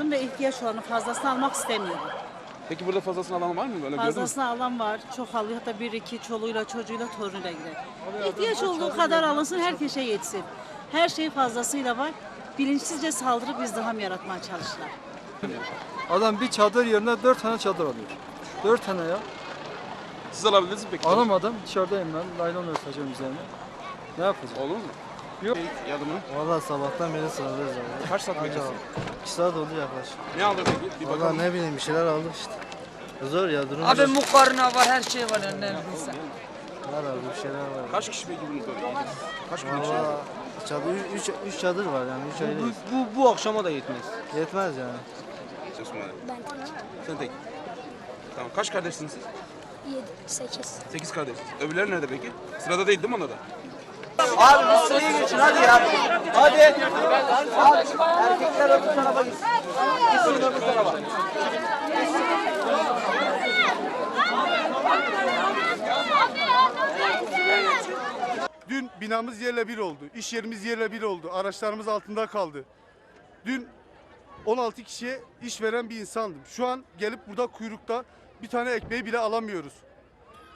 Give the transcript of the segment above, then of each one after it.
ve ihtiyaç olanı fazlasını almak istemiyorum. Peki burada fazlasını alan var mı? Böyle? Fazlasını alan var, çok alıyor. Hatta bir iki çoluğuyla çocuğuyla torunuyla gider. İhtiyaç olduğu kadar alınsın, herkese yetsin. Her şey fazlasıyla var. Bilinçsizce saldırıp izdiham yaratmaya çalışırlar. Adam bir çadır yerine dört tane çadır alıyor. Dört tane ya. Siz alabildiniz mi peki? Alamadım dışarıdayım ben. Laylon örteceğim üzerine. Ne yapacağım? Olur mu? Yok. Yardımı. Valla sabahtan beri sıradayız abi. Kaç saat bekliyorsun? İki saat oldu yaklaşık. Ne aldın peki? Bir Valla bakalım. ne bileyim bir şeyler aldık işte. Zor ya durum Abi zor. mukarna var, her şey var önüne neyse. Var abi bir şeyler var. Kaç kişi peki bunu? Kaç için? Valla çadır, üç, üç, üç çadır var yani üç aileyiz. Bu, bu akşama da yetmez. Yetmez yani. Osman. Sen tek. Tamam. Kaç kardeşsiniz siz? 7, 8. Sekiz kardeşsiniz. Öbürleri nerede peki? Sırada değil değil mi onlar da? Abi sıraya geçin hadi ya. Hadi. Erkekler öbür tarafa gitsin. Gitsin öbür tarafa. Dün binamız yerle bir oldu. İş yerimiz yerle bir oldu. Araçlarımız altında kaldı. Dün 16 kişiye iş veren bir insandım. Şu an gelip burada kuyrukta bir tane ekmeği bile alamıyoruz.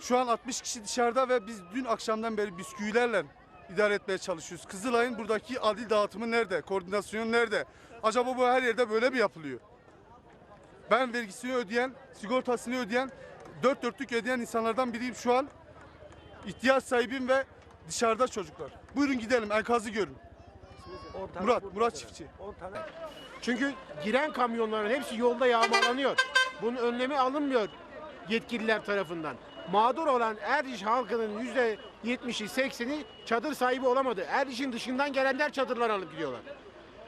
Şu an 60 kişi dışarıda ve biz dün akşamdan beri bisküvilerle idare etmeye çalışıyoruz. Kızılay'ın buradaki adil dağıtımı nerede? Koordinasyon nerede? Acaba bu her yerde böyle mi yapılıyor? Ben vergisini ödeyen, sigortasını ödeyen, dört dörtlük ödeyen insanlardan biriyim şu an. İhtiyaç sahibim ve dışarıda çocuklar. Buyurun gidelim enkazı görün. Murat, Murat Çiftçi. Çünkü giren kamyonların hepsi yolda yağmalanıyor. Bunun önlemi alınmıyor yetkililer tarafından. Mağdur olan Erciş halkının yüzde 70'i 80'i çadır sahibi olamadı. Erciş'in dışından gelenler çadırlar alıp gidiyorlar.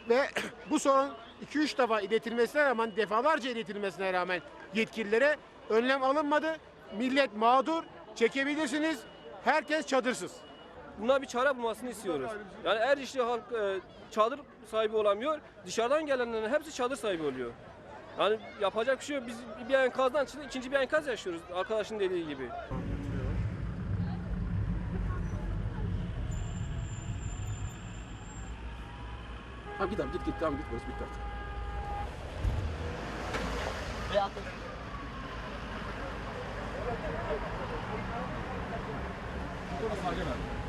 Ve bu sorun 2-3 defa iletilmesine rağmen defalarca iletilmesine rağmen yetkililere önlem alınmadı. Millet mağdur çekebilirsiniz. Herkes çadırsız. Buna bir çare bulmasını istiyoruz. Yani Ercişli halk e, çadır sahibi olamıyor. Dışarıdan gelenlerin hepsi çadır sahibi oluyor. Yani yapacak bir şey yok. Biz bir enkazdan çıktık, ikinci bir enkaz yaşıyoruz. Arkadaşın dediği gibi. Tamam git abi git git. Tamam git. Burası bitti artık. Burası Hakan abi.